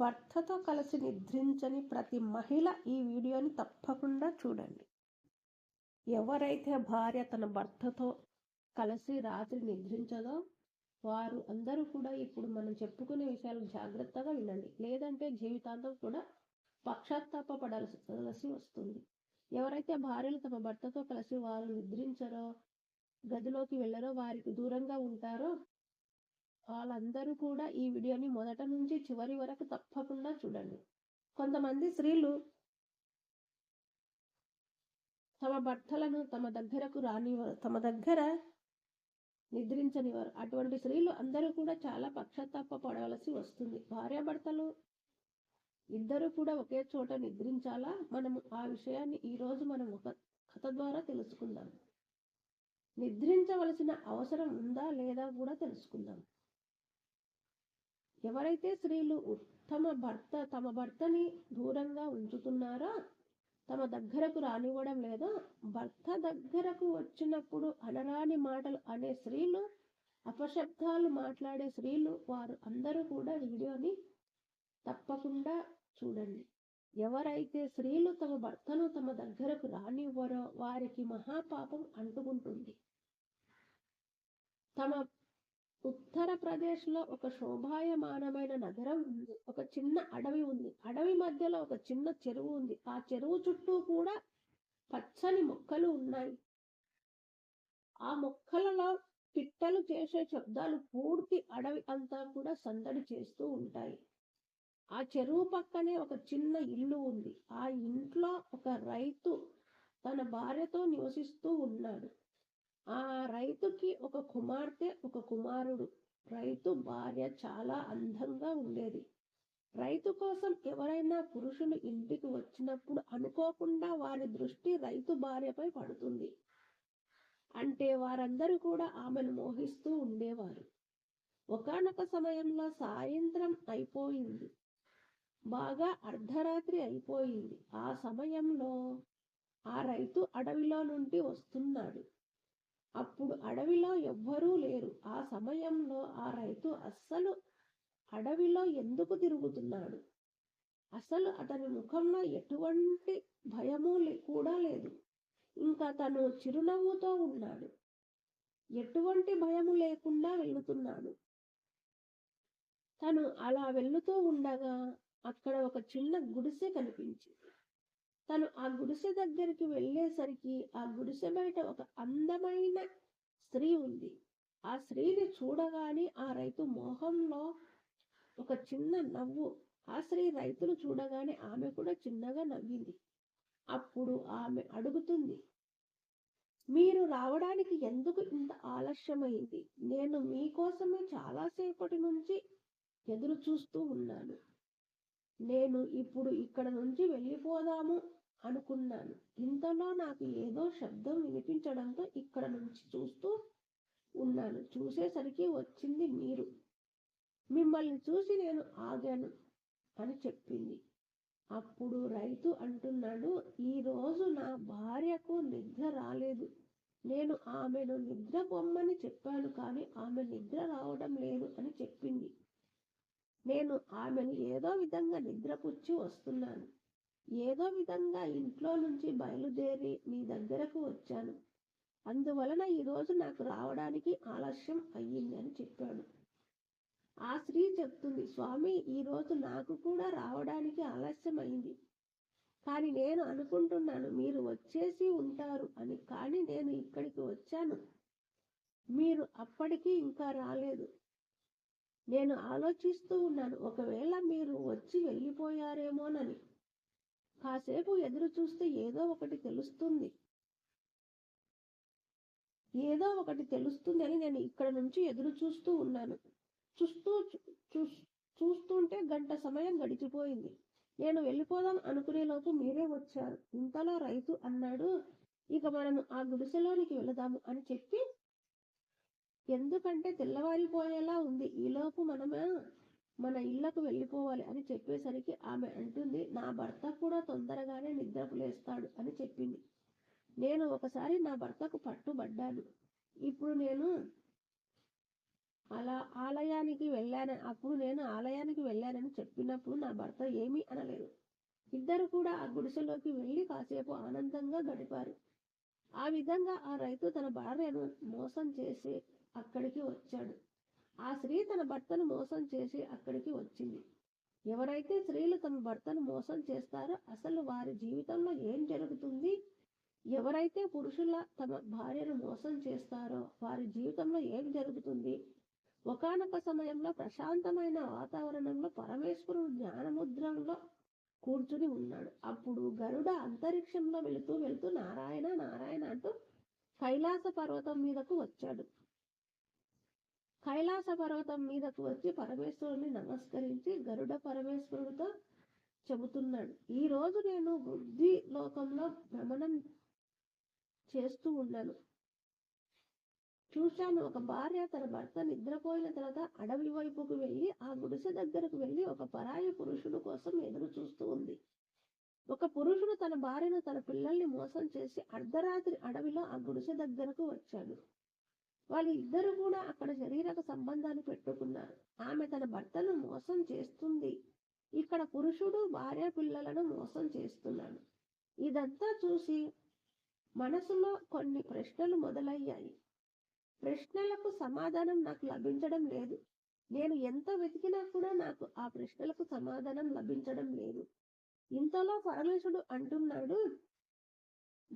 భర్తతో కలిసి నిద్రించని ప్రతి మహిళ ఈ వీడియోని తప్పకుండా చూడండి. ఎవరైతే భార్య తన భర్తతో కలిసి రాత్రి నిద్రించదో వారు అందరూ కూడా ఇప్పుడు మనం చెప్పుకునే విషయాలు జాగ్రత్తగా వినండి. లేదంటే జీవితాంతం కూడా పక్షాత్తాప పడాల్సి వస్తుంది. ఎవరైతే భార్యలు తమ భర్తతో కలిసి వారు నిద్రించరో గదిలోకి వెళ్ళరో వారికి దూరంగా ఉంటారో వాళ్ళందరూ కూడా ఈ వీడియోని మొదట నుంచి చివరి వరకు తప్పకుండా చూడండి. కొంతమంది స్త్రీలు తమ భర్తలను తమ దగ్గరకు రానివారు తమ దగ్గర నిద్రించనివారు అటువంటి స్త్రీలు అందరూ కూడా చాలా పక్షతాప పడవలసి వస్తుంది. భార్యాభర్తలు ఇద్దరు కూడా ఒకే చోట నిద్రించాలా? మనము ఆ విషయాన్ని ఈరోజు మనం ఒక కథ ద్వారా తెలుసుకుందాం. నిద్రించవలసిన అవసరం ఉందా లేదా కూడా తెలుసుకుందాం. ఎవరైతే స్త్రీలు తమ భర్త తమ భర్తని దూరంగా ఉంచుతున్నారో తమ దగ్గరకు రానివ్వడం లేదో. భర్త దగ్గరకు వచ్చినప్పుడు అనరాని మాటలు అనే స్త్రీలు అపశబ్దాలు మాట్లాడే స్త్రీలు వారు అందరూ కూడా వీడియోని తప్పకుండా చూడండి. ఎవరైతే స్త్రీలు తమ భర్తను తమ దగ్గరకు రానివ్వరో వారికి మహాపాపం అంటుకుంటుంది. తమ ఉత్తరప్రదేశ్లో ఒక శోభాయమానమైన నగరం ఉంది. ఒక చిన్న అడవి ఉంది. అడవి మధ్యలో ఒక చిన్న చెరువు ఉంది. ఆ చెరువు చుట్టూ కూడా పచ్చని మొక్కలు ఉన్నాయి. ఆ మొక్కలలో పిట్టలు చేసే శబ్దాలు పూర్తి అడవి అంతా కూడా సందడి చేస్తూ ఉంటాయి. ఆ చెరువు పక్కనే ఒక చిన్న ఇల్లు ఉంది. ఆ ఇంట్లో ఒక రైతు తన భార్యతో నివసిస్తూ ఉన్నాడు. ఆ రైతుకి ఒక కుమార్తె ఒక కుమారుడు. రైతు భార్య చాలా అందంగా ఉండేది. రైతు కోసం ఎవరైనా పురుషులు ఇంటికి వచ్చినప్పుడు అనుకోకుండా వారి దృష్టి రైతు భార్యపై పడుతుంది. అంటే వారందరూ కూడా ఆమెను మోహిస్తూ ఉండేవారు. ఒకనొక సమయంలో సాయంత్రం అయిపోయింది. బాగా అర్ధరాత్రి అయిపోయింది. ఆ సమయంలో ఆ రైతు అడవిలో నుండి వస్తున్నాడు. అప్పుడు అడవిలో ఎవ్వరూ లేరు. ఆ సమయంలో ఆ రైతు అస్సలు అడవిలో ఎందుకు తిరుగుతున్నాడు? అసలు అతని ముఖంలో ఎటువంటి భయము కూడా లేదు. ఇంకా తను చిరునవ్వుతో ఉన్నాడు. ఎటువంటి భయము లేకుండా వెళుతున్నాడు. తను అలా వెళుతూ ఉండగా అక్కడ ఒక చిన్న గుడిసె కనిపించింది. తను ఆ గుడిసె దగ్గరికి వెళ్ళేసరికి ఆ గుడిసె బయట ఒక అందమైన స్త్రీ ఉంది. ఆ స్త్రీని చూడగానే ఆ రైతు మోహంలో ఒక చిన్న నవ్వు. ఆ స్త్రీ రైతును చూడగానే ఆమె కూడా చిన్నగా నవ్వింది. అప్పుడు ఆమె అడుగుతుంది మీరు రావడానికి ఎందుకు ఇంత ఆలస్యమైంది? నేను మీకోసమే చాలాసేపటి నుంచి ఎదురు చూస్తూ ఉన్నాను. నేను ఇప్పుడు ఇక్కడ నుంచి వెళ్ళిపోదాము అనుకున్నాను. ఇంతలో నాకు ఏదో శబ్దం వినిపించడంతో ఇక్కడ నుంచి చూస్తూ ఉన్నాను. చూసేసరికి వచ్చింది మీరు. మిమ్మల్ని చూసి నేను ఆగాను అని చెప్పింది. అప్పుడు రైతు అంటున్నాడు ఈరోజు నా భార్యకు నిద్ర రాలేదు. నేను ఆమెను నిద్ర పొమ్మని చెప్పాను కానీ ఆమె నిద్ర రావడం లేదు అని చెప్పింది. నేను ఆమెను ఏదో విధంగా నిద్రపుచ్చి వస్తున్నాను. ఏదో విధంగా ఇంట్లో నుంచి బయలుదేరి మీ దగ్గరకు వచ్చాను. అందువలన ఈరోజు నాకు రావడానికి ఆలస్యం అయ్యింది అని చెప్పాడు. ఆ స్త్రీ చెప్తుంది స్వామి ఈరోజు నాకు కూడా రావడానికి ఆలస్యం అయింది. కానీ నేను అనుకుంటున్నాను మీరు వచ్చేసి ఉంటారు అని. కానీ నేను ఇక్కడికి వచ్చాను. మీరు అప్పటికీ ఇంకా రాలేదు. నేను ఆలోచిస్తూ ఉన్నాను ఒకవేళ మీరు వచ్చి వెళ్ళిపోయారేమోనని. కాసేపు ఎదురు చూస్తే ఏదో ఒకటి తెలుస్తుంది. ఏదో ఒకటి తెలుస్తుంది అని నేను ఇక్కడ నుంచి ఎదురు చూస్తూ ఉన్నాను. చూస్తూ చూస్తుంటే గంట సమయం గడిచిపోయింది. నేను వెళ్ళిపోదాం అనుకునేలోపు మీరే వచ్చారు. ఇంతలో రైతు అన్నాడు ఇక మనము ఆ గుడిసెలోనికి వెళదాము అని చెప్పి ఎందుకంటే తెల్లవారిపోయేలా ఉంది. ఈలోపు మనమే మన ఇళ్ళకు వెళ్ళిపోవాలి అని చెప్పేసరికి ఆమె అంటుంది నా భర్త కూడా తొందరగానే నిద్రకు లేస్తాడు అని చెప్పింది. నేను ఒకసారి నా భర్తకు పట్టుబడ్డాను. ఇప్పుడు నేను అలా ఆలయానికి వెళ్ళాను అప్పుడు నేను ఆలయానికి వెళ్ళానని చెప్పినప్పుడు నా భర్త ఏమీ అనలేదు. ఇద్దరు కూడా ఆ గుడిసెలోకి వెళ్ళి కాసేపు ఆనందంగా గడిపారు. ఆ విధంగా ఆ రైతు తన భార్యను మోసం చేసి అక్కడికి వచ్చాడు. ఆ స్త్రీ తన భర్తను మోసం చేసి అక్కడికి వచ్చింది. ఎవరైతే స్త్రీలు తమ భర్తను మోసం చేస్తారో అసలు వారి జీవితంలో ఏం జరుగుతుంది? ఎవరైతే పురుషుల తమ భార్యను మోసం చేస్తారో వారి జీవితంలో ఏం జరుగుతుంది? ఒకానొక సమయంలో ప్రశాంతమైన వాతావరణంలో పరమేశ్వరుడు జ్ఞానముద్రంలో కూర్చుని ఉన్నాడు. అప్పుడు గరుడ అంతరిక్షంలో వెళుతూ వెళుతూ నారాయణ నారాయణ అంటూ కైలాస పర్వతం మీదకు వచ్చాడు. కైలాస పర్వతం మీదకు వచ్చి పరమేశ్వరుని నమస్కరించి గరుడ పరమేశ్వరుడితో చెబుతున్నాడు. ఈ రోజు నేను బుద్ధి లోకంలో భ్రమణం చేస్తూ ఉన్నాను. చూశాను ఒక భార్య తన భర్త నిద్రపోయిన తర్వాత అడవి వైపుకు వెళ్ళి ఆ గుడిసె దగ్గరకు వెళ్ళి ఒక పరాయి పురుషుడు కోసం ఎదురు చూస్తూ ఉంది. ఒక పురుషుడు తన భార్యను తన పిల్లల్ని మోసం చేసి అర్ధరాత్రి అడవిలో ఆ గుడిసె దగ్గరకు వచ్చాడు. వాళ్ళు ఇద్దరు కూడా అక్కడ శరీరక సంబంధాన్ని పెట్టుకున్నారు. ఆమె తన భర్తను మోసం చేస్తుంది. ఇక్కడ పురుషుడు భార్య పిల్లలను మోసం చేస్తున్నాడు. ఇదంతా చూసి మనసులో కొన్ని ప్రశ్నలు మొదలయ్యాయి. ప్రశ్నలకు సమాధానం నాకు లభించడం లేదు. నేను ఎంత వెతికినా కూడా నాకు ఆ ప్రశ్నలకు సమాధానం లభించడం లేదు. ఇంతలో పరమేశుడు అంటున్నాడు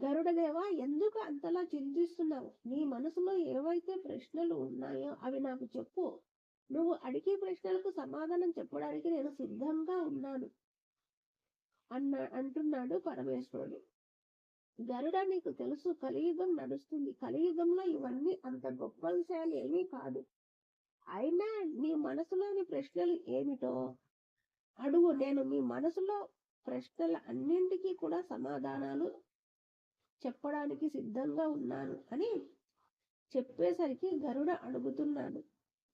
గరుడదేవా ఎందుకు అంతలా చింతిస్తున్నావు? నీ మనసులో ఏవైతే ప్రశ్నలు ఉన్నాయో అవి నాకు చెప్పు. నువ్వు అడిగే ప్రశ్నలకు సమాధానం చెప్పడానికి నేను సిద్ధంగా ఉన్నాను. అన్న అంటున్నాడు పరమేశ్వరుడు. గరుడ నీకు తెలుసు కలియుగం నడుస్తుంది. కలియుగంలో ఇవన్నీ అంత గొప్ప విషయాలు ఏమీ కాదు. అయినా నీ మనసులోని ప్రశ్నలు ఏమిటో అడుగు. నేను మీ మనసులో ప్రశ్నల అన్నింటికీ కూడా సమాధానాలు చెప్పడానికి సిద్ధంగా ఉన్నాను అని చెప్పేసరికి గరుడ అడుగుతున్నాడు.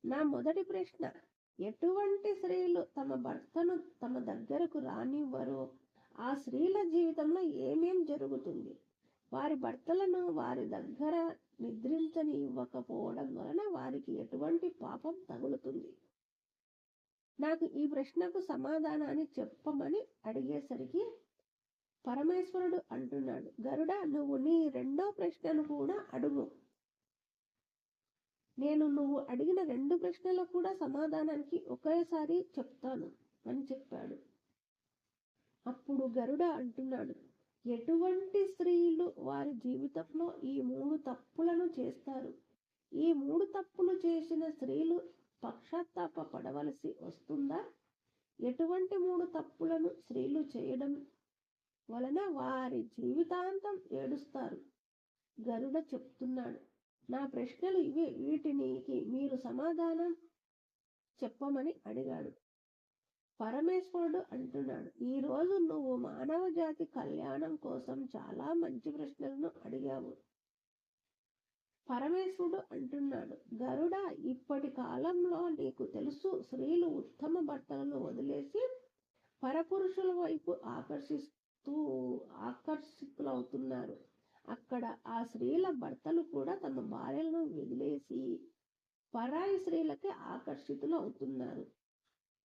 నా మొదటి ప్రశ్న ఎటువంటి స్త్రీలు తమ భర్తను తమ దగ్గరకు రానివ్వరో? ఆ స్త్రీల జీవితంలో ఏమేం జరుగుతుంది? వారి భర్తలను వారి దగ్గర నిద్రించని ఇవ్వకపోవడం వలన వారికి ఎటువంటి పాపం తగులుతుంది? నాకు ఈ ప్రశ్నకు సమాధానాన్ని చెప్పమని అడిగేసరికి పరమేశ్వరుడు అంటున్నాడు. గరుడ నువ్వు నీ రెండో ప్రశ్నను కూడా అడుగు. నేను నువ్వు అడిగిన రెండు ప్రశ్నలకు కూడా సమాధానానికి ఒకేసారి చెప్తాను అని చెప్పాడు. అప్పుడు గరుడ అంటున్నాడు ఎటువంటి స్త్రీలు వారి జీవితంలో ఈ మూడు తప్పులను చేస్తారు? ఈ మూడు తప్పులు చేసిన స్త్రీలు పక్షాత్తాప పడవలసి వస్తుందా? ఎటువంటి మూడు తప్పులను స్త్రీలు చేయడం వలన వారి జీవితాంతం ఏడుస్తారు. గరుడ చెప్తున్నాడు నా ప్రశ్నలు ఇవి వీటినికి మీరు సమాధానం చెప్పమని అడిగాడు. పరమేశ్వరుడు అంటున్నాడు ఈ రోజు నువ్వు మానవ జాతి కళ్యాణం కోసం చాలా మంచి ప్రశ్నలను అడిగావు. పరమేశ్వరుడు అంటున్నాడు గరుడ ఇప్పటి కాలంలో నీకు తెలుసు స్త్రీలు ఉత్తమ బట్టలను వదిలేసి పరపురుషుల వైపు ఆకర్షిస్తూ ఆకర్షితులవుతున్నారు. అక్కడ ఆ స్త్రీల భర్తలు కూడా తమ భార్యలను వదిలేసి పరాయి స్త్రీలకే ఆకర్షితులు అవుతున్నారు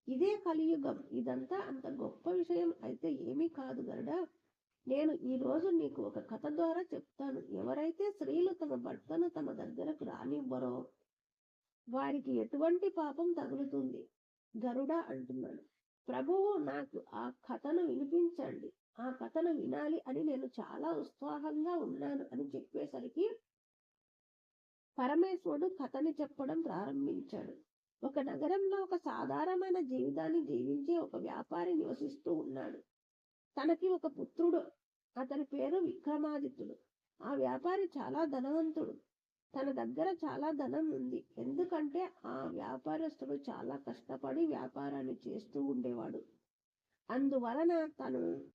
ఇదే కలియుగం. ఇదంతా అంత గొప్ప విషయం అయితే ఏమీ కాదు గరుడా. నేను ఈ రోజు నీకు ఒక కథ ద్వారా చెప్తాను. ఎవరైతే స్త్రీలు తమ భర్తను తమ దగ్గరకు రానివ్వరో వారికి ఎటువంటి పాపం తగులుతుంది? గరుడ అంటున్నాడు. ప్రభువు నాకు ఆ కథను వినిపించండి. ఆ కథను వినాలి అని నేను చాలా ఉత్సాహంగా ఉన్నాను అని చెప్పేసరికి పరమేశ్వరుడు కథని చెప్పడం ప్రారంభించాడు. ఒక నగరంలో ఒక సాధారణమైన జీవితాన్ని జీవించే ఒక వ్యాపారి నివసిస్తూ ఉన్నాడు. తనకి ఒక పుత్రుడు. అతని పేరు విక్రమాదిత్యుడు. ఆ వ్యాపారి చాలా ధనవంతుడు. తన దగ్గర చాలా ధనం ఉంది. ఎందుకంటే ఆ వ్యాపారస్తుడు చాలా కష్టపడి వ్యాపారాన్ని చేస్తూ ఉండేవాడు. అందువలన తను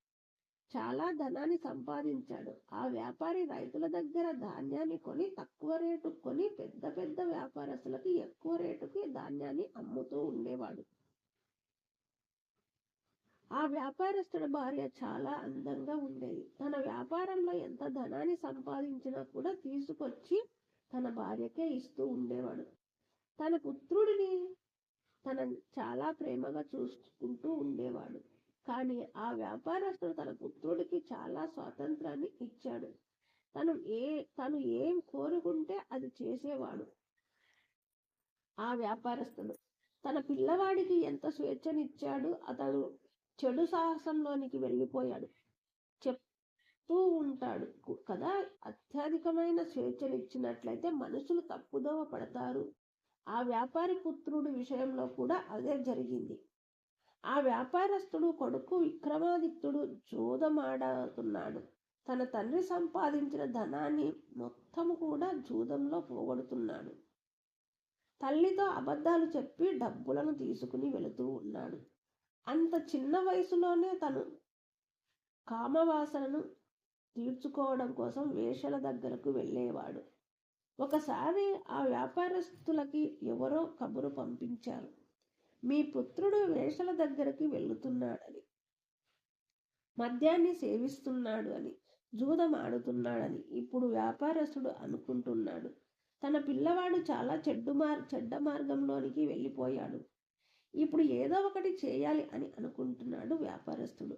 చాలా ధనాన్ని సంపాదించాడు. ఆ వ్యాపారి రైతుల దగ్గర ధాన్యాన్ని కొని తక్కువ రేటు కొని పెద్ద పెద్ద వ్యాపారస్తులకి ఎక్కువ రేటుకి ధాన్యాన్ని అమ్ముతూ ఉండేవాడు. ఆ వ్యాపారస్తుడి భార్య చాలా అందంగా ఉండేది. తన వ్యాపారంలో ఎంత ధనాన్ని సంపాదించినా కూడా తీసుకొచ్చి తన భార్యకే ఇస్తూ ఉండేవాడు. తన పుత్రుడిని తన చాలా ప్రేమగా చూసుకుంటూ ఉండేవాడు. కానీ ఆ వ్యాపారస్తుడు తన పుత్రుడికి చాలా స్వాతంత్రాన్ని ఇచ్చాడు. తను ఏ తను ఏం కోరుకుంటే అది చేసేవాడు. ఆ వ్యాపారస్తుడు తన పిల్లవాడికి ఎంత స్వేచ్ఛనిచ్చాడు అతడు చెడు సాహసంలోనికి వెళ్ళిపోయాడు. చెప్తూ ఉంటాడు. కదా? అత్యధికమైన స్వేచ్ఛనిచ్చినట్లయితే మనుషులు తప్పుదోవ పడతారు. ఆ వ్యాపారి పుత్రుడి విషయంలో కూడా అదే జరిగింది. ఆ వ్యాపారస్తుడు కొడుకు విక్రమాదిత్యుడు జూదమాడుతున్నాడు. తన తండ్రి సంపాదించిన ధనాన్ని మొత్తం కూడా జూదంలో పోగొడుతున్నాడు. తల్లితో అబద్ధాలు చెప్పి డబ్బులను తీసుకుని వెళుతూ ఉన్నాడు. అంత చిన్న వయసులోనే తను కామవాసనను తీర్చుకోవడం కోసం వేషల దగ్గరకు వెళ్ళేవాడు. ఒకసారి ఆ వ్యాపారస్తులకి ఎవరో కబురు పంపించారు. మీ పుత్రుడు వేషల దగ్గరికి వెళుతున్నాడని మద్యాన్ని సేవిస్తున్నాడు అని జూదం ఆడుతున్నాడని ఇప్పుడు వ్యాపారస్తుడు అనుకుంటున్నాడు. తన పిల్లవాడు చాలా చెడ్డు మార్ చెడ్డ మార్గంలోనికి వెళ్ళిపోయాడు. ఇప్పుడు ఏదో ఒకటి చేయాలి అని అనుకుంటున్నాడు వ్యాపారస్తుడు.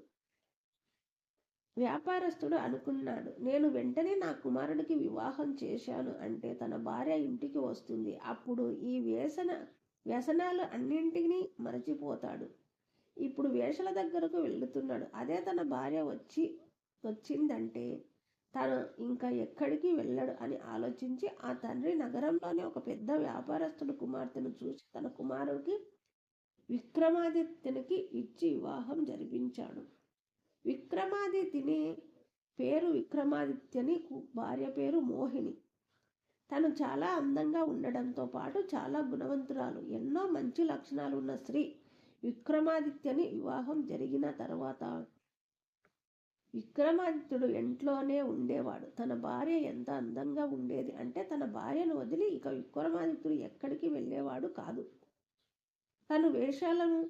వ్యాపారస్తుడు అనుకున్నాడు. నేను వెంటనే నా కుమారుడికి వివాహం చేశాను అంటే తన భార్య ఇంటికి వస్తుంది. అప్పుడు ఈ వ్యసన వ్యసనాలు అన్నింటినీ మరచిపోతాడు. ఇప్పుడు వేషల దగ్గరకు వెళ్తున్నాడు. అదే తన భార్య వచ్చి వచ్చిందంటే తను ఇంకా ఎక్కడికి వెళ్ళడు అని ఆలోచించి ఆ తండ్రి నగరంలోనే ఒక పెద్ద వ్యాపారస్తుడు కుమార్తెను చూసి తన కుమారుడికి విక్రమాదిత్యునికి ఇచ్చి వివాహం జరిపించాడు. విక్రమాదిత్యని పేరు విక్రమాదిత్యని కు- భార్య పేరు మోహిని. తను చాలా అందంగా ఉండడంతో పాటు చాలా గుణవంతురాలు. ఎన్నో మంచి లక్షణాలు ఉన్న స్త్రీ విక్రమాదిత్యని వివాహం జరిగిన తర్వాత విక్రమాదిత్యుడు ఇంట్లోనే ఉండేవాడు. తన భార్య ఎంత అందంగా ఉండేది అంటే తన భార్యను వదిలి ఇక విక్రమాదిత్యుడు ఎక్కడికి వెళ్ళేవాడు కాదు. తను వేషాలను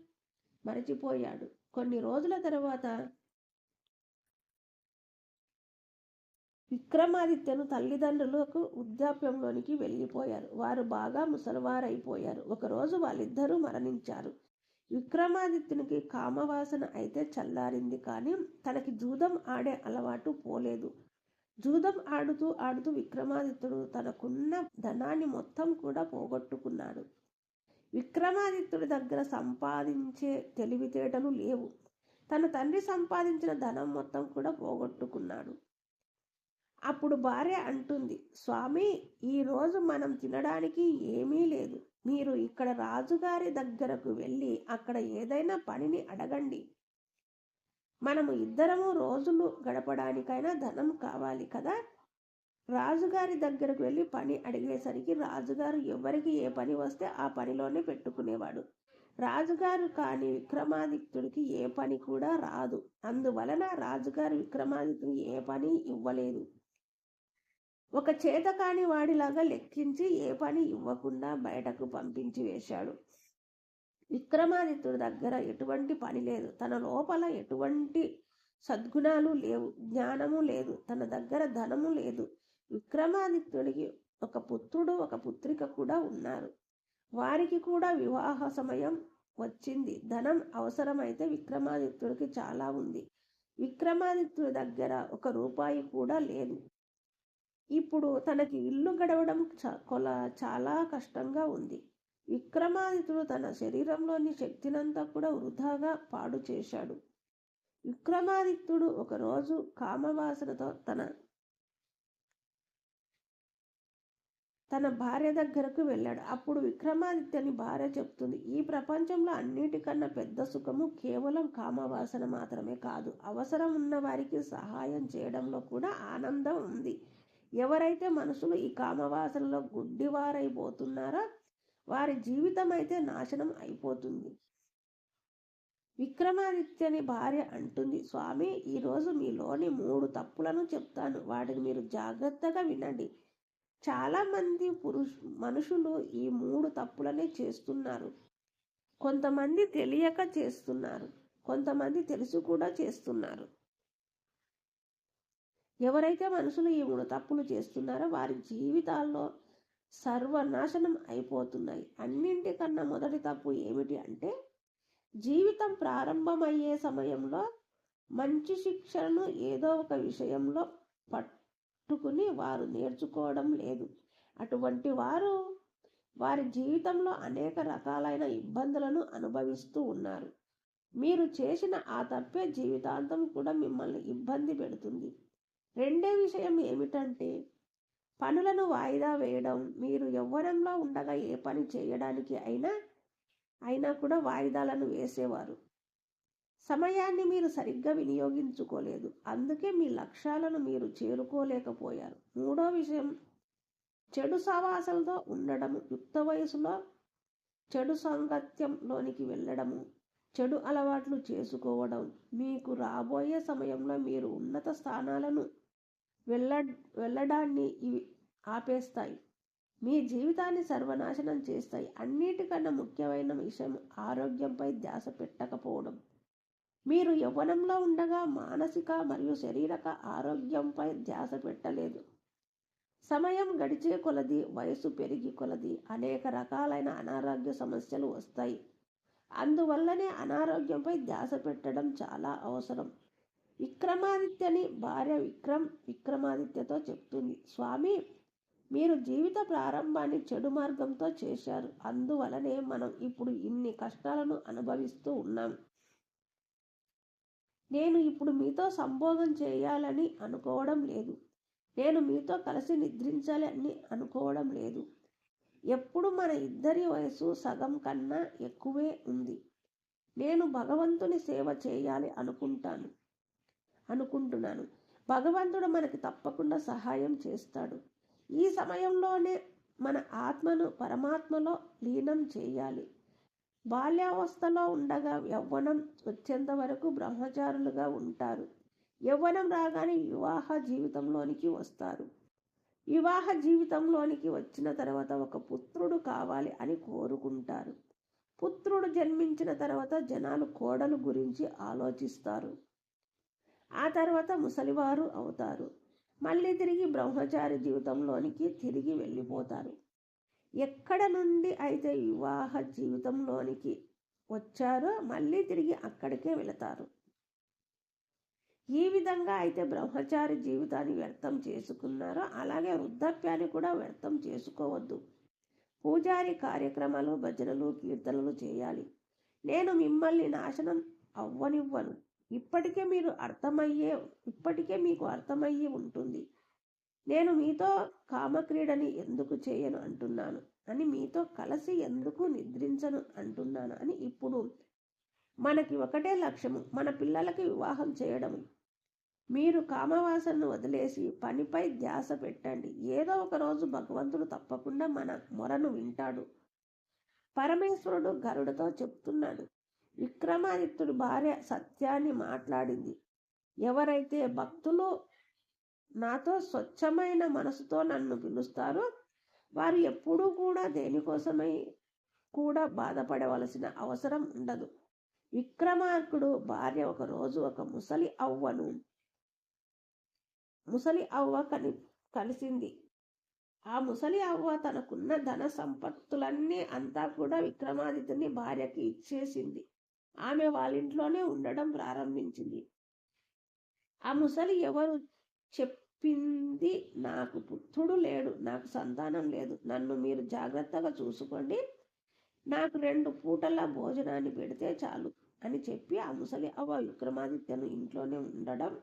మరచిపోయాడు. కొన్ని రోజుల తర్వాత విక్రమాదిత్యను తల్లిదండ్రులకు వృద్ధాప్యంలోనికి వెళ్ళిపోయారు. వారు బాగా ముసలివారైపోయారు. ఒకరోజు వాళ్ళిద్దరూ మరణించారు. విక్రమాదిత్యునికి కామవాసన అయితే చల్లారింది కానీ తనకి జూదం ఆడే అలవాటు పోలేదు. జూదం ఆడుతూ ఆడుతూ విక్రమాదిత్యుడు తనకున్న ధనాన్ని మొత్తం కూడా పోగొట్టుకున్నాడు. విక్రమాదిత్యుడి దగ్గర సంపాదించే తెలివితేటలు లేవు. తన తండ్రి సంపాదించిన ధనం మొత్తం కూడా పోగొట్టుకున్నాడు. అప్పుడు భార్య అంటుంది స్వామి ఈరోజు మనం తినడానికి ఏమీ లేదు. మీరు ఇక్కడ రాజుగారి దగ్గరకు వెళ్ళి అక్కడ ఏదైనా పనిని అడగండి. మనము ఇద్దరము రోజులు గడపడానికైనా ధనం కావాలి కదా రాజుగారి దగ్గరకు వెళ్ళి పని అడిగేసరికి రాజుగారు ఎవరికి ఏ పని వస్తే ఆ పనిలోనే పెట్టుకునేవాడు. రాజుగారు కాని విక్రమాదిత్యుడికి ఏ పని కూడా రాదు. అందువలన రాజుగారు విక్రమాదిత్యుడికి ఏ పని ఇవ్వలేదు. ఒక చేతకాని వాడిలాగా లెక్కించి ఏ పని ఇవ్వకుండా బయటకు పంపించి వేశాడు. విక్రమాదిత్యుడి దగ్గర ఎటువంటి పని లేదు. తన లోపల ఎటువంటి సద్గుణాలు లేవు జ్ఞానము లేదు. తన దగ్గర ధనము లేదు. విక్రమాదిత్యుడికి ఒక పుత్రుడు ఒక పుత్రిక కూడా ఉన్నారు. వారికి కూడా వివాహ సమయం వచ్చింది. ధనం అవసరమైతే విక్రమాదిత్యుడికి చాలా ఉంది. విక్రమాదిత్యుడి దగ్గర ఒక రూపాయి కూడా లేదు. ఇప్పుడు తనకి ఇల్లు గడవడం చ- కొల చాలా కష్టంగా ఉంది. విక్రమాదిత్యుడు తన శరీరంలోని శక్తినంతా కూడా వృధాగా పాడు చేశాడు. విక్రమాదిత్యుడు ఒకరోజు కామవాసనతో తన తన భార్య దగ్గరకు వెళ్ళాడు. అప్పుడు విక్రమాదిత్యని భార్య చెప్తుంది ఈ ప్రపంచంలో అన్నిటికన్నా పెద్ద సుఖము కేవలం కామవాసన మాత్రమే కాదు. అవసరం ఉన్న వారికి సహాయం చేయడంలో కూడా ఆనందం ఉంది. ఎవరైతే మనుషులు ఈ కామవాసనలో గుడ్డివారైపోతున్నారో వారి జీవితం అయితే నాశనం అయిపోతుంది. విక్రమాదిత్యని భార్య అంటుంది స్వామి ఈరోజు మీలోని మూడు తప్పులను చెప్తాను. వాటిని మీరు జాగ్రత్తగా వినండి. చాలామంది పురుషు పురుష మనుషులు ఈ మూడు తప్పులనే చేస్తున్నారు. కొంతమంది తెలియక చేస్తున్నారు. కొంతమంది తెలుసు కూడా చేస్తున్నారు. ఎవరైతే మనుషులు ఈ మూడు తప్పులు చేస్తున్నారో వారి జీవితాల్లో సర్వనాశనం అయిపోతున్నాయి. అన్నింటికన్నా మొదటి తప్పు ఏమిటి అంటే జీవితం ప్రారంభమయ్యే సమయంలో మంచి శిక్షణను ఏదో ఒక విషయంలో పట్టుకుని వారు నేర్చుకోవడం లేదు. అటువంటి వారు వారి జీవితంలో అనేక రకాలైన ఇబ్బందులను అనుభవిస్తూ ఉన్నారు. మీరు చేసిన ఆ తప్పే జీవితాంతం కూడా మిమ్మల్ని ఇబ్బంది పెడుతుంది. రెండే విషయం ఏమిటంటే పనులను వాయిదా వేయడం మీరు యవ్వనంలో ఉండగా ఏ పని చేయడానికి అయినా అయినా కూడా వాయిదాలను వేసేవారు. సమయాన్ని మీరు సరిగ్గా వినియోగించుకోలేదు. అందుకే మీ లక్ష్యాలను మీరు చేరుకోలేకపోయారు. మూడో విషయం చెడు సవాసలతో ఉండడము. యుక్త వయసులో చెడు సాంగత్యంలోనికి వెళ్ళడము. చెడు అలవాట్లు చేసుకోవడం. మీకు రాబోయే సమయంలో మీరు ఉన్నత స్థానాలను వెళ్ళ వెళ్ళడాన్ని ఇవి ఆపేస్తాయి. మీ జీవితాన్ని సర్వనాశనం చేస్తాయి. అన్నిటికన్నా ముఖ్యమైన విషయం ఆరోగ్యంపై ధ్యాస పెట్టకపోవడం. మీరు యవ్వనంలో ఉండగా మానసిక మరియు శారీరక ఆరోగ్యంపై ధ్యాస పెట్టలేదు. సమయం గడిచే కొలది వయసు పెరిగి కొలది అనేక రకాలైన అనారోగ్య సమస్యలు వస్తాయి. అందువల్లనే అనారోగ్యంపై ధ్యాస పెట్టడం చాలా అవసరం. విక్రమాదిత్యని భార్య విక్రమ్ విక్రమాదిత్యతో చెప్తుంది. స్వామి మీరు జీవిత ప్రారంభాన్ని చెడు మార్గంతో చేశారు. అందువలనే మనం ఇప్పుడు ఇన్ని కష్టాలను అనుభవిస్తూ ఉన్నాం. నేను ఇప్పుడు మీతో సంభోగం చేయాలని అనుకోవడం లేదు. నేను మీతో కలిసి నిద్రించాలని అనుకోవడం లేదు. ఎప్పుడు మన ఇద్దరి వయసు సగం కన్నా ఎక్కువే ఉంది. నేను భగవంతుని సేవ చేయాలి అనుకుంటాను. అనుకుంటున్నాను. భగవంతుడు మనకి తప్పకుండా సహాయం చేస్తాడు. ఈ సమయంలోనే మన ఆత్మను పరమాత్మలో లీనం చేయాలి. బాల్యావస్థలో ఉండగా యవ్వనం వచ్చేంత వరకు బ్రహ్మచారులుగా ఉంటారు. యవ్వనం రాగానే వివాహ జీవితంలోనికి వస్తారు. వివాహ జీవితంలోనికి వచ్చిన తర్వాత ఒక పుత్రుడు కావాలి అని కోరుకుంటారు. పుత్రుడు జన్మించిన తర్వాత జనాలు కోడలు గురించి ఆలోచిస్తారు. ఆ తర్వాత ముసలివారు అవుతారు. మళ్ళీ తిరిగి బ్రహ్మచారి జీవితంలోనికి తిరిగి వెళ్ళిపోతారు. ఎక్కడ నుండి అయితే వివాహ జీవితంలోనికి వచ్చారో మళ్ళీ తిరిగి అక్కడికే వెళతారు. ఈ విధంగా అయితే బ్రహ్మచారి జీవితాన్ని వ్యర్థం చేసుకున్నారో అలాగే వృద్ధాప్యాన్ని కూడా వ్యర్థం చేసుకోవద్దు. పూజారి కార్యక్రమాలు భజనలు కీర్తనలు చేయాలి. నేను మిమ్మల్ని నాశనం అవ్వనివ్వను. ఇప్పటికే మీరు అర్థమయ్యే ఇప్పటికే మీకు అర్థమయ్యి ఉంటుంది. నేను మీతో కామక్రీడని ఎందుకు చేయను అంటున్నాను? అని మీతో కలిసి ఎందుకు నిద్రించను అంటున్నాను? అని ఇప్పుడు మనకి ఒకటే లక్ష్యము మన పిల్లలకి వివాహం చేయడము మీరు కామవాసనను వదిలేసి పనిపై ధ్యాస పెట్టండి. ఏదో ఒక రోజు భగవంతుడు తప్పకుండా మన మొరను వింటాడు. పరమేశ్వరుడు గరుడతో చెప్తున్నాడు. విక్రమాదిత్యుడు భార్య సత్యాన్ని మాట్లాడింది. ఎవరైతే భక్తులు నాతో స్వచ్ఛమైన మనసుతో నన్ను పిలుస్తారో వారు ఎప్పుడూ కూడా దేనికోసమై కూడా బాధపడవలసిన అవసరం ఉండదు. విక్రమార్కుడు భార్య ఒక రోజు ఒక ముసలి అవ్వను. ముసలి అవ్వ కని కలిసింది. ఆ ముసలి అవ్వ తనకున్న ధన సంపత్తులన్నీ అంతా కూడా విక్రమాదిత్యుని భార్యకి ఇచ్చేసింది. ఆమె వాళ్ళ ఇంట్లోనే ఉండడం ప్రారంభించింది. ఆ ముసలి ఎవరు చెప్పింది నాకు పుత్రుడు లేడు నాకు సంతానం లేదు. నన్ను మీరు జాగ్రత్తగా చూసుకోండి. నాకు రెండు పూటల భోజనాన్ని పెడితే చాలు అని చెప్పి ఆ ముసలి అవ్వ విక్రమాదిత్యను ఇంట్లోనే ఉండడం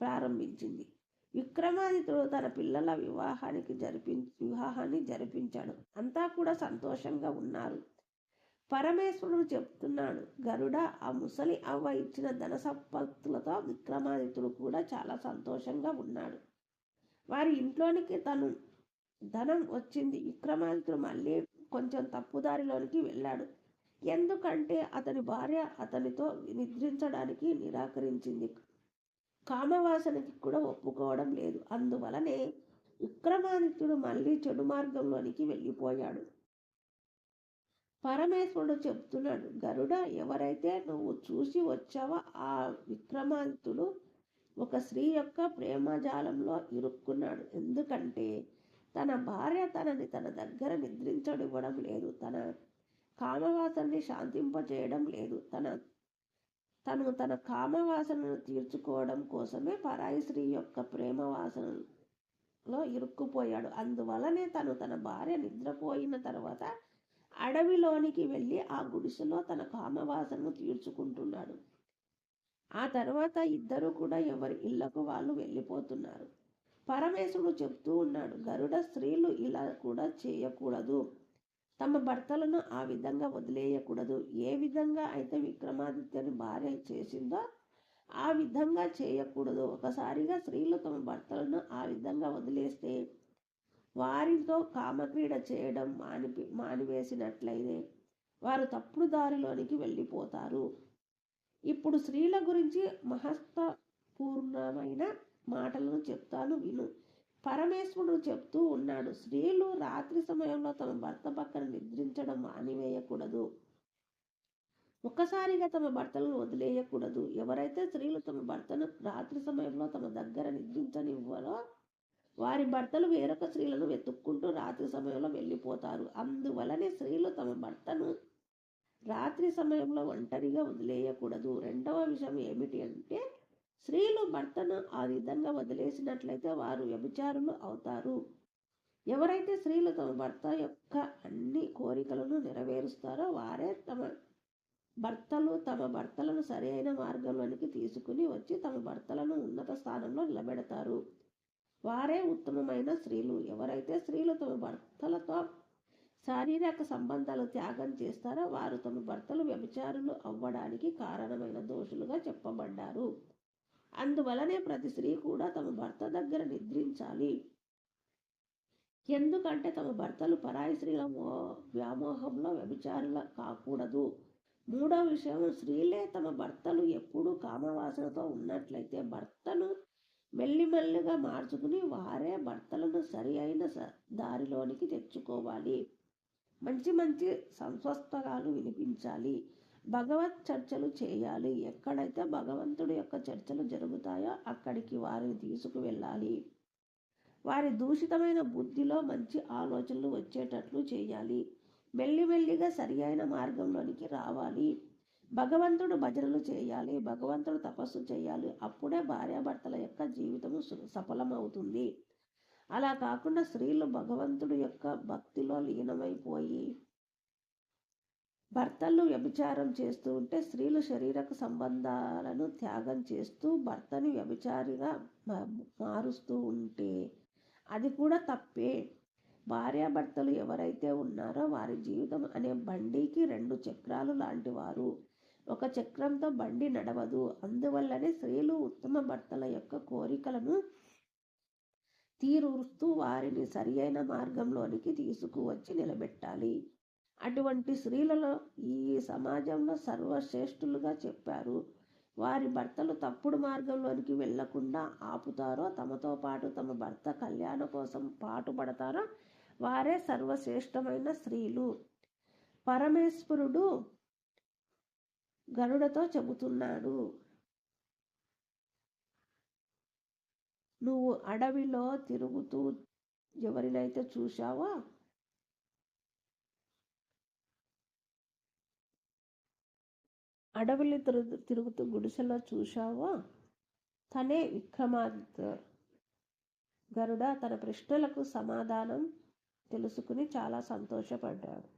ప్రారంభించింది. విక్రమాదిత్యుడు తన పిల్లల వివాహానికి జరిపి వివాహాన్ని జరిపించాడు. అంతా కూడా సంతోషంగా ఉన్నారు. పరమేశ్వరుడు చెప్తున్నాడు. గరుడ ఆ ముసలి అవ్వ ఇచ్చిన ధన సంపత్తులతో విక్రమాదిత్యుడు కూడా చాలా సంతోషంగా ఉన్నాడు. వారి ఇంట్లోనికి తను ధనం వచ్చింది. విక్రమాదిత్యుడు మళ్ళీ కొంచెం తప్పుదారిలోనికి వెళ్ళాడు. ఎందుకంటే అతని భార్య అతనితో నిద్రించడానికి నిరాకరించింది. కామవాసనకి కూడా ఒప్పుకోవడం లేదు. అందువలనే విక్రమాదిత్యుడు మళ్ళీ చెడు మార్గంలోనికి వెళ్ళిపోయాడు. పరమేశ్వరుడు చెప్తున్నాడు గరుడ ఎవరైతే నువ్వు చూసి వచ్చావో ఆ విక్రమాదిత్యుడు ఒక స్త్రీ యొక్క ప్రేమజాలంలో ఇరుక్కున్నాడు. ఎందుకంటే తన భార్య తనని తన దగ్గర నిద్రించడివ్వడం లేదు తన కామవాసనని శాంతింపచేయడం లేదు. తన తను తన కామవాసనను తీర్చుకోవడం కోసమే పరాయి స్త్రీ యొక్క ప్రేమ వాసనలో ఇరుక్కుపోయాడు. అందువలనే తను తన భార్య నిద్రపోయిన తర్వాత అడవిలోనికి వెళ్ళి ఆ గుడిసెలో తన కామవాసనను తీర్చుకుంటున్నాడు. ఆ తర్వాత ఇద్దరు కూడా ఎవరి ఇళ్ళకు వాళ్ళు వెళ్ళిపోతున్నారు. పరమేశుడు చెప్తూ ఉన్నాడు గరుడ స్త్రీలు ఇలా కూడా చేయకూడదు. తమ భర్తలను ఆ విధంగా వదిలేయకూడదు. ఏ విధంగా అయితే విక్రమాదిత్యని భార్య చేసిందో ఆ విధంగా చేయకూడదు. ఒకసారిగా స్త్రీలు తమ భర్తలను ఆ విధంగా వదిలేస్తే వారితో కామక్రీడ చేయడం మానిపి మానివేసినట్లయితే వారు తప్పుడు దారిలోనికి వెళ్ళిపోతారు. ఇప్పుడు స్త్రీల గురించి మహత్వపూర్ణమైన మాటలను చెప్తాను విను. పరమేశ్వరుడు చెప్తూ ఉన్నాడు స్త్రీలు రాత్రి సమయంలో తమ భర్త పక్కన నిద్రించడం మానివేయకూడదు. ఒక్కసారిగా తమ భర్తలను వదిలేయకూడదు. ఎవరైతే స్త్రీలు తమ భర్తను రాత్రి సమయంలో తమ దగ్గర నిద్రించనివ్వరో వారి భర్తలు వేరొక స్త్రీలను వెతుక్కుంటూ రాత్రి సమయంలో వెళ్ళిపోతారు. అందువలనే స్త్రీలు తమ భర్తను రాత్రి సమయంలో ఒంటరిగా వదిలేయకూడదు. రెండవ విషయం ఏమిటి అంటే స్త్రీలు భర్తను ఆ విధంగా వదిలేసినట్లయితే వారు వ్యభిచారులు అవుతారు. ఎవరైతే స్త్రీలు తమ భర్త యొక్క అన్ని కోరికలను నెరవేరుస్తారో వారే తమ భర్తలు తమ భర్తలను సరైన మార్గంలోనికి తీసుకుని వచ్చి తమ భర్తలను ఉన్నత స్థానంలో నిలబెడతారు. వారే ఉత్తమమైన స్త్రీలు. ఎవరైతే స్త్రీలు తమ భర్తలతో శారీరక సంబంధాలు త్యాగం చేస్తారో వారు తమ భర్తలు వ్యభిచారులు అవ్వడానికి కారణమైన దోషులుగా చెప్పబడ్డారు. అందువలనే ప్రతి స్త్రీ కూడా తమ భర్త దగ్గర నిద్రించాలి. ఎందుకంటే తమ భర్తలు పరాయి స్త్రీల మో వ్యామోహంలో వ్యభిచారుల కాకూడదు. మూడో విషయం స్త్రీలే తమ భర్తలు ఎప్పుడూ కామవాసనతో ఉన్నట్లయితే భర్తను మెల్లిమెల్లిగా మార్చుకుని వారే భర్తలను సరి అయిన దారిలోనికి తెచ్చుకోవాలి. మంచి మంచి సంస్వస్తకాలు వినిపించాలి. భగవత్ చర్చలు చేయాలి. ఎక్కడైతే భగవంతుడి యొక్క చర్చలు జరుగుతాయో అక్కడికి వారిని తీసుకువెళ్ళాలి. వారి దూషితమైన బుద్ధిలో మంచి ఆలోచనలు వచ్చేటట్లు చేయాలి. మెల్లిమెల్లిగా సరి అయిన మార్గంలోనికి రావాలి. భగవంతుడు భజనలు చేయాలి భగవంతుడు తపస్సు చేయాలి అప్పుడే భార్యాభర్తల యొక్క జీవితము సఫలమవుతుంది. అలా కాకుండా స్త్రీలు భగవంతుడు యొక్క భక్తిలో లీనమైపోయి భర్తలు వ్యభిచారం చేస్తూ ఉంటే స్త్రీలు శరీరక సంబంధాలను త్యాగం చేస్తూ భర్తని వ్యభిచారిగా మారుస్తూ ఉంటే అది కూడా తప్పే. భార్యాభర్తలు ఎవరైతే ఉన్నారో వారి జీవితం అనే బండికి రెండు చక్రాలు లాంటి వారు ఒక చక్రంతో బండి నడవదు. అందువల్లనే స్త్రీలు ఉత్తమ భర్తల యొక్క కోరికలను తీరుస్తూ వారిని సరియైన మార్గంలోనికి తీసుకువచ్చి నిలబెట్టాలి. అటువంటి స్త్రీలలో ఈ సమాజంలో సర్వశ్రేష్ఠులుగా చెప్పారు. వారి భర్తలు తప్పుడు మార్గంలోనికి వెళ్ళకుండా ఆపుతారో తమతో పాటు తమ భర్త కళ్యాణ కోసం పాటుపడతారో వారే సర్వశ్రేష్టమైన స్త్రీలు. పరమేశ్వరుడు గరుడతో చెబుతున్నాడు. నువ్వు అడవిలో తిరుగుతూ ఎవరినైతే చూశావో అడవిలో తిరుగు తిరుగుతూ గుడిసెలో చూశావో తనే విక్రమాదిత్య గరుడ తన ప్రశ్నలకు సమాధానం తెలుసుకుని చాలా సంతోషపడ్డాడు.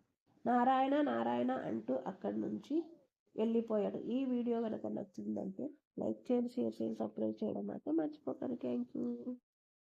నారాయణ నారాయణ అంటూ అక్కడి నుంచి వెళ్ళిపోయాడు. ఈ వీడియో కనుక నచ్చిందంటే లైక్ చేయండి షేర్ చేయండి సబ్స్క్రైబ్ చేయడం మాత్రం మర్చిపోకండి. Thank you